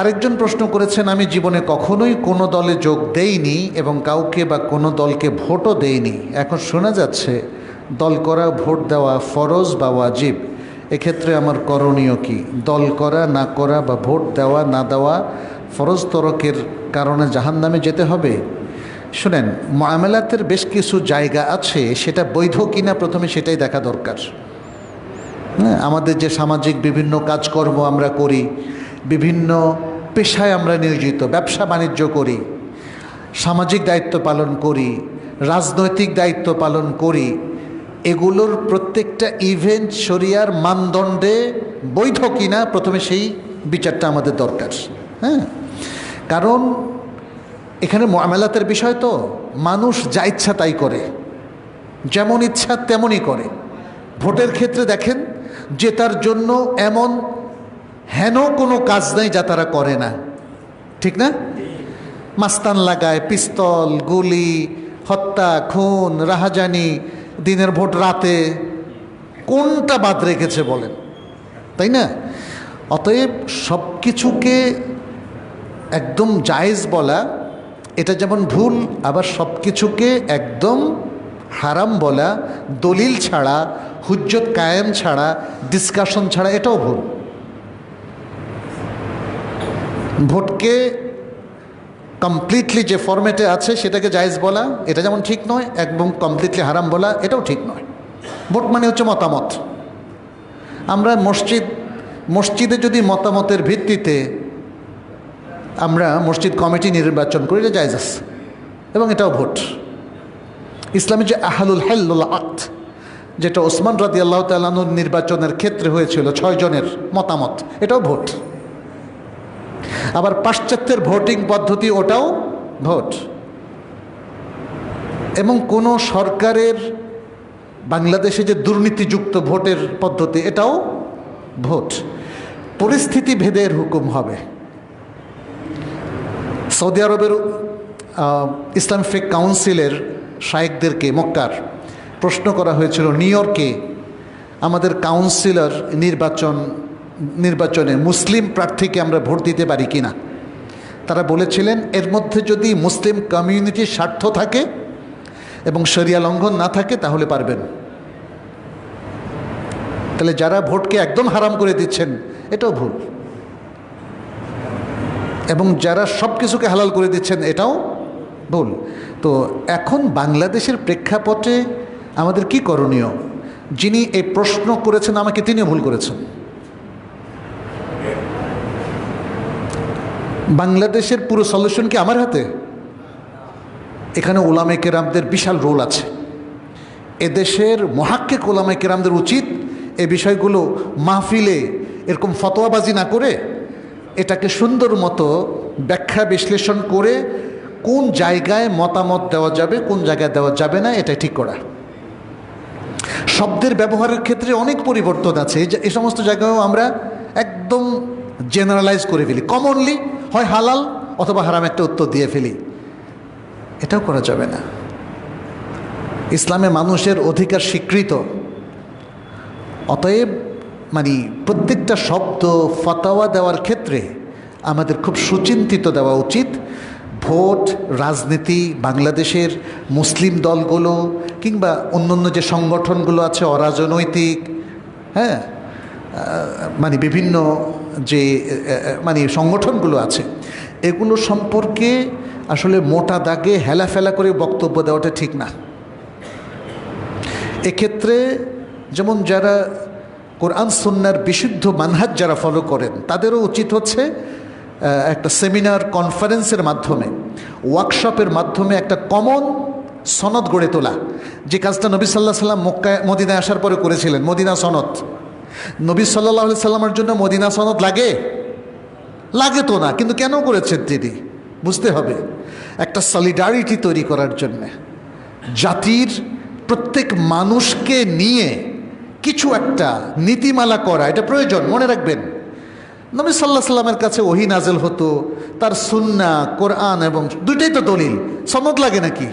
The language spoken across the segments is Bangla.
আরেকজন প্রশ্ন করেছেন, আমি জীবনে কখনোই কোনো দলে যোগ দেইনি এবং কাউকে বা কোনো দলকে ভোটও দেইনি। এখন শোনা যাচ্ছে, দল করা, ভোট দেওয়া ফরজ বা ওয়াজিব? এক্ষেত্রে আমার করণীয় কি? দল করা, না করা বা ভোট দেওয়া, না দেওয়া ফরজ তরকের কারণে জাহান নামে যেতে হবে? শুনেন, মামলাতের বেশ কিছু জায়গা আছে, সেটা বৈধ কিনা প্রথমে সেটাই দেখা দরকার। হ্যাঁ আমাদের যে সামাজিক বিভিন্ন কাজকর্ম আমরা করি, বিভিন্ন পেশায় আমরা নিয়োজিত, ব্যবসা বাণিজ্য করি, সামাজিক দায়িত্ব পালন করি, রাজনৈতিক দায়িত্ব পালন করি, এগুলোর প্রত্যেকটা ইভেন্ট শরিয়ার মানদণ্ডে বৈধ কিনা প্রথমে সেই বিচারটা আমাদের দরকার হ্যাঁ? কারণ এখানে মামেলাতের বিষয় তো, মানুষ যা ইচ্ছা তাই করে, যেমন ইচ্ছা তেমনই করে। ভোটের ক্ষেত্রে দেখেন যে তার জন্য এমন হেন কোনো কাজ নাই যা তারা করে না। ঠিক না? মাস্তান লাগায়, পিস্তল, গুলি, হত্যা, খুন, রাহাজানি, দিনের ভোট রাতে কোনটা বাদ রেখেছে বলেন? তাই না? অতএব সব কিছুকে একদম জায়েজ বলা, এটা যেমন ভুল, আবার সব কিছুকে একদম হারাম বলা, দলিল ছাড়া, হুজ্জত কায়েম ছাড়া ডিসকাশন ছাড়া এটাও ভুল। ভোটকে কমপ্লিটলি যে ফরম্যাটে আছে সেটাকে জায়েজ বলা, এটা যেমন ঠিক নয়, একদম কমপ্লিটলি হারাম বলা, এটাও ঠিক নয়। ভোট মানে হচ্ছে মতামত। আমরা মসজিদ, মসজিদে যদি মতামতের ভিত্তিতে আমরা মসজিদ কমিটি নির্বাচন করি, এটা জায়জ আছে, এবং এটাও ভোট। ইসলামের যে আহালুল হেল্লুল আত, যেটা ওসমান রাদি আল্লাহ তালানুর নির্বাচনের ক্ষেত্রে হয়েছিল ছয় জনের মতামত, এটাও ভোট। আবার পাশ্চাত্যের ভোটিং পদ্ধতি ওটাও ভোট। এবং কোনো সরকারের বাংলাদেশে যে দুর্নীতিযুক্ত ভোটের পদ্ধতি এটাও ভোট। পরিস্থিতি ভেদের হুকুম হবে। সৌদি আরবের আহ, ইসলাম ফেক কাউন্সিলের শায়েকদেরকে মক্কার প্রশ্ন করা হয়েছিল নিউ ইয়র্কে আমাদের কাউন্সিলর নির্বাচন নির্বাচনে মুসলিম প্রার্থীকে আমরা ভোট দিতে পারি কি না তারা বলেছিলেন, এর মধ্যে যদি মুসলিম কমিউনিটির স্বার্থ থাকে এবং শরিয়া লঙ্ঘন না থাকে, তাহলে পারবেন। তাহলে যারা ভোটকে একদম হারাম করে দিচ্ছেন, এটাও ভুল। এবং যারা সব কিছুকে হালাল করে দিচ্ছেন, এটাও ভুল। তো এখন বাংলাদেশের প্রেক্ষাপটে আমাদের কি করণীয়? যিনি এই প্রশ্ন করেছেন, আমাকে তিনিও ভুল করেছেন। বাংলাদেশের পুরো সলিউশন কি আমার হাতে? এখানে ওলামে কেরামদের বিশাল রোল আছে। এদেশের মহাক্কে ওলামে কেরামদের উচিত এ বিষয়গুলো মাহফিলে এরকম ফতোয়াবাজি না করে এটাকে সুন্দর মতো ব্যাখ্যা বিশ্লেষণ করে কোন জায়গায় মতামত দেওয়া যাবে, কোন জায়গায় দেওয়া যাবে না এটা ঠিক করা। শব্দের ব্যবহারের ক্ষেত্রে অনেক পরিবর্তন আছে। এই সমস্ত জায়গায়ও আমরা একদম জেনারেলাইজ করে ফেলি। কমনলি হয় হালাল অথবা হারাম একটা উত্তর দিয়ে ফেলি। এটাও করা যাবে না। ইসলামে মানুষের অধিকার স্বীকৃত। অতএব মানে প্রত্যেকটা শব্দ, ফতাওয়া দেওয়ার ক্ষেত্রে আমাদের খুব সুচিন্তিত দেওয়া উচিত। ভোট, রাজনীতি, বাংলাদেশের মুসলিম দলগুলো কিংবা অন্যান্য যে সংগঠনগুলো আছে, অরাজনৈতিক হ্যাঁ? মানে বিভিন্ন যে মানে সংগঠনগুলো আছে, এগুলো সম্পর্কে আসলে মোটা দাগে হেলাফেলা করে বক্তব্য দেওয়াটা ঠিক না। এক্ষেত্রে যেমন যারা কোরআন সুন্নার বিশুদ্ধ মানহাজ যারা ফলো করেন, তাদেরও উচিত হচ্ছে একটা সেমিনার কনফারেন্সের মাধ্যমে ওয়ার্কশপের মাধ্যমে একটা কমন সনদ গড়ে তোলা। যে কাজটা নবী সাল্লাহ সাল্লাম মক্কায়, মদিনায় আসার পরে করেছিলেন, মদিনা সনদ। নবী সাল্লাহ সাল্লামের জন্য মদিনা সনদ লাগে? লাগে তো না, কিন্তু কেন করেছেন তিনি? বুঝতে হবে। একটা সলিডারিটি তৈরি করার জন্যে। জাতির প্রত্যেক মানুষকে নিয়ে কিছু একটা নীতিমালা করা, এটা প্রয়োজন, মনে রাখবেন। নবী সাল্লাহ সাল্লামের কাছে ওহি নাজেল হতো, তার সুন্না কোরআন এবং দুইটাই তো দলিল। সনদ লাগে নাকি?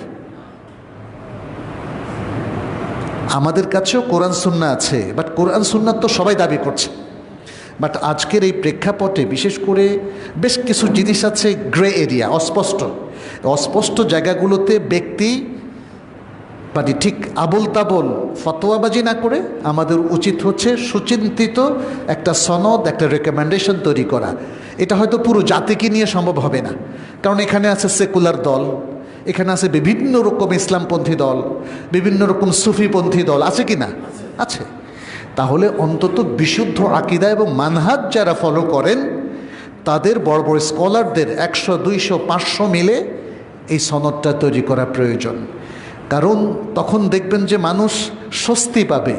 আমাদের কাছেও কোরআন সুন্না আছে বাট কোরআন সুন্নাত তো সবাই দাবি করছে। বাট আজকের এই প্রেক্ষাপটে বিশেষ করে বেশ কিছু জিনিস আছে গ্রে এরিয়া, অস্পষ্ট। অস্পষ্ট জায়গাগুলোতে ব্যক্তি মানে ঠিক আবল তাবল ফতোয়াবাজি না করে আমাদের উচিত হচ্ছে সুচিন্তিত একটা সনদ, একটা রেকমেন্ডেশন তৈরি করা। এটা হয়তো পুরো জাতিকে নিয়ে সম্ভব হবে না। কারণ এখানে আছে সেকুলার দল এখানে আছে বিভিন্ন রকম ইসলামপন্থী দল, বিভিন্ন রকম সুফিপন্থী দল, আছে কি না? আছে। তাহলে অন্তত বিশুদ্ধ আকিদা এবং মানহাজ যারা ফলো করেন, তাদের বড় বড় স্কলারদের একশো, দুইশো, পাঁচশো মিলে এই সনদটা তৈরি করা প্রয়োজন। কারণ তখন দেখবেন যে মানুষ স্বস্তি পাবে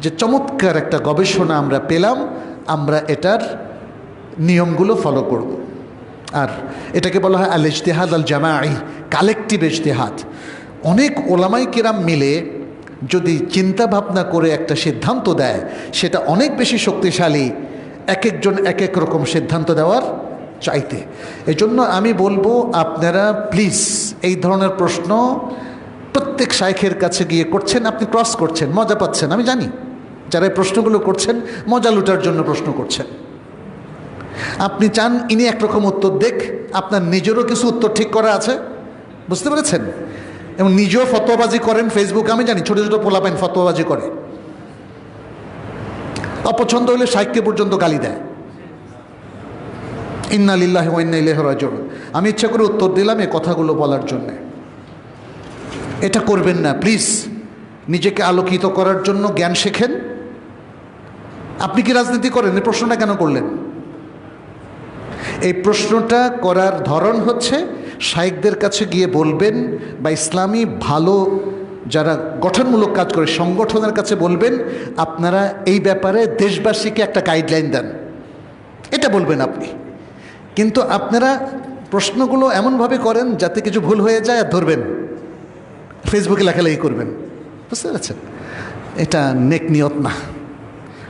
যে চমৎকার একটা গবেষণা আমরা পেলাম, আমরা এটার নিয়মগুলো ফলো করব। আর এটাকে বলা হয় আল ইজতেহাদ আল জামাই কালেকটিভ ইজতেহাদ। অনেক ওলামাই কিরাম মিলে যদি চিন্তা ভাবনা করে একটা সিদ্ধান্ত দেয়, সেটা অনেক বেশি শক্তিশালী এক একজন এক এক রকম সিদ্ধান্ত দেওয়ার চাইতে। এজন্য আমি বলব, আপনারা প্লিজ এই ধরনের প্রশ্ন প্রত্যেক শাইখের কাছে গিয়ে করছেন, আপনি ক্রস করছেন, মজা পাচ্ছেন, আমি জানি। যারা এই প্রশ্নগুলো করছেন, মজা লুটার জন্য প্রশ্ন করছেন। আপনি চান ইনি একরকম উত্তর দেখ, আপনার নিজেরও কিছু উত্তর ঠিক করা আছে। বুঝতে পেরেছেন? এবং নিজেও ফতোয়াবাজি করেন ফেসবুক আমি জানি ছোটো ছোটো পোলাপাইন ফতোয়াবাজি করে। অপছন্দ হলে সাহিত্যে পর্যন্ত গালি দেয়। ইন্না লিল্লাহ ইন্না রাজিউন। আমি ইচ্ছা করে উত্তর দিলাম এই কথাগুলো বলার জন্যে। এটা করবেন না, প্লিজ। নিজেকে আলোকিত করার জন্য জ্ঞান শেখেন। আপনি কি রাজনীতি করেন? এই প্রশ্নটা কেন করলেন? এই প্রশ্নটা করার ধরন হচ্ছে শাইকদের কাছে গিয়ে বলবেন বা ইসলামী ভালো যারা গঠনমূলক কাজ করে, সংগঠনের কাছে বলবেন, আপনারা এই ব্যাপারে দেশবাসীকে একটা গাইডলাইন দেন। এটা বলবেন আপনি। কিন্তু আপনারা প্রশ্নগুলো এমনভাবে করেন যাতে কিছু ভুল হয়ে যায় আর ধরবেন। ফেসবুকে লেখালেখি করবেন। বুঝতে পেরেছেন? এটা নেক নিয়ত না।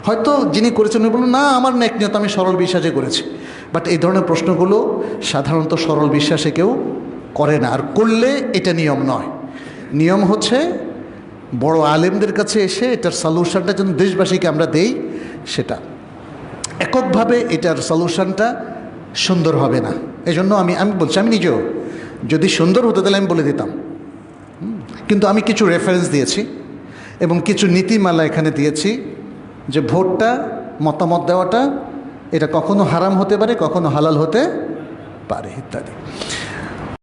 হয়তো যিনি করেছেন, উনি বলুন না, আমার নেক নিয়ত, আমি সরল বিশ্বাসে করেছি। বাট এই ধরনের প্রশ্নগুলো সাধারণত সরল বিশ্বাসে কেউ করে না। আর করলে এটা নিয়ম নয়। নিয়ম হচ্ছে বড় আলেমদের কাছে এসে এটার সলিউশনটা যেন দেশবাসীকে আমরা দেই, সেটা। এককভাবে এটার সলিউশনটা সুন্দর হবে না। এই জন্য আমি আমি বলছি, আমি নিজেও যদি সুন্দর হতে, তাহলে আমি বলে দিতাম। কিন্তু আমি কিছু রেফারেন্স দিয়েছি এবং কিছু নীতিমালা এখানে দিয়েছি। যে ভোটটা মতামত দেওয়াটা এটা কখনো হারাম হতে পারে কখনো হালাল হতে পারে ইত্যাদি।